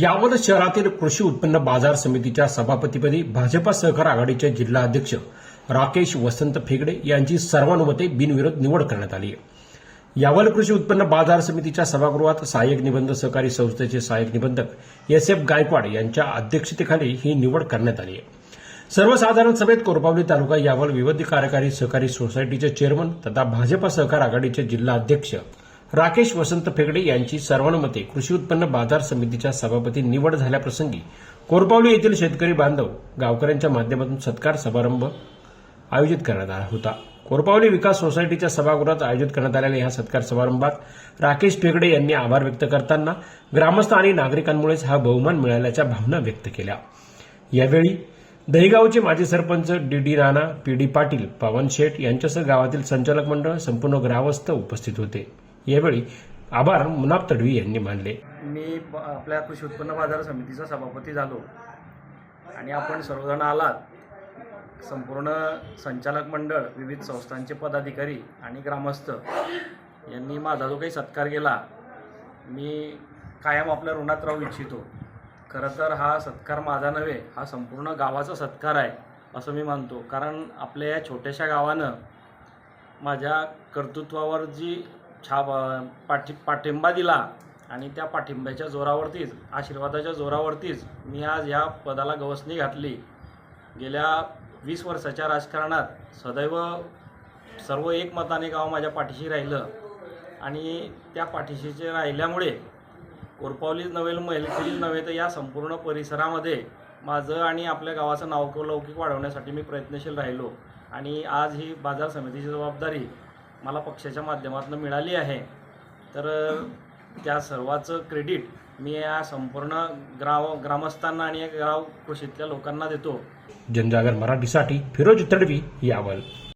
यावल शहरातील कृषी उत्पन्न बाजार समितीच्या सभापतीपदी भाजपा सहकार आघाडीचे जिल्हाध्यक्ष राकेश वसंत फेगडे यांची सर्वानुमते बिनविरोध निवड करण्यात आली आहे. यावल कृषी उत्पन्न बाजार समितीच्या सभागृहात सहाय्यक निबंध सहकारी संस्थेचे सहाय्यक निबंधक एस एफ गायकवाड यांच्या अध्यक्षतेखाली ही निवड करण्यात आली आहे. सर्वसाधारण सभेत कोरपावली तालुका यावल विविध कार्यकारी सहकारी सोसायटीचे चेअरमन तथा भाजपा सहकार आघाडीचे जिल्हा अध्यक्ष राकेश वसंत फेगडे यांची सर्वानुमते कृषी उत्पन्न बाजार समितीच्या सभापती निवड झाल्याप्रसंगी कोरपावली येथील शेतकरी बांधव गावकऱ्यांच्या माध्यमातून सत्कार समारंभ आयोजित करण्यात आला होता. कोरपावली विकास सोसायटीच्या सभागृहात आयोजित करण्यात आलेल्या या सत्कार समारंभात राकेश फेगडे यांनी आभार व्यक्त करताना ग्रामस्थ आणि नागरिकांमुळेच हा बहुमान मिळाल्याच्या भावना व्यक्त केल्या. यावेळी दहिगावचे माजी sarpanch D D Rana P D Patil Pawan Sheth यांच्यासह गावातील संचालक मंडळ संपूर्ण ग्रामस्थ उपस्थित होते. यावेळी आभार मुनाब तडवी यांनी मानले. मी आपल्या कृषी उत्पन्न बाजार समितीचा सभापती झालो. आणि आपण सर्वजण आलात. संपूर्ण संचालक मंडळ विविध संस्थांचे पदाधिकारी आणि ग्रामस्थ यांनी माझा जो काही सत्कार केला मी कायम आपल्या ऋणात राहू इच्छितो. खरं तर हा सत्कार माझा नव्हे हा संपूर्ण गावाचा सत्कार आहे असं मी मानतो. कारण आपल्या या छोट्याशा गावानं माझ्या कर्तृत्वावर जी छा पाठी पाठिंबा दिला आणि त्या पाठिंब्याच्या जोरावरतीच आशीर्वादाच्या जोरावरतीच मी आज ह्या पदाला गवसणी घातली. गेल्या वीस वर्षाच्या राजकारणात सदैव सर्व एकमताने गाव माझ्या पाठीशी राहिलं आणि त्या पाठीशीचे राहिल्यामुळे कोरपावलीच नव्हे महिलखिलीच नव्हे तर या संपूर्ण परिसरामध्ये माझं आणि आपल्या गावाचं नावलौकिक वाढवण्यासाठी मी प्रयत्नशील राहिलो. आणि आज ही बाजार समितीची जबाबदारी मला पक्षाच्या माध्यमातून मिळाली आहे. तर त्या सर्वाचं क्रेडिट मी या संपूर्ण ग्राव ग्रामस्थांना आणि या गाव कृषीतल्या लोकांना देतो. जनजागर मराठीसाठी फिरोज तडवी यावल.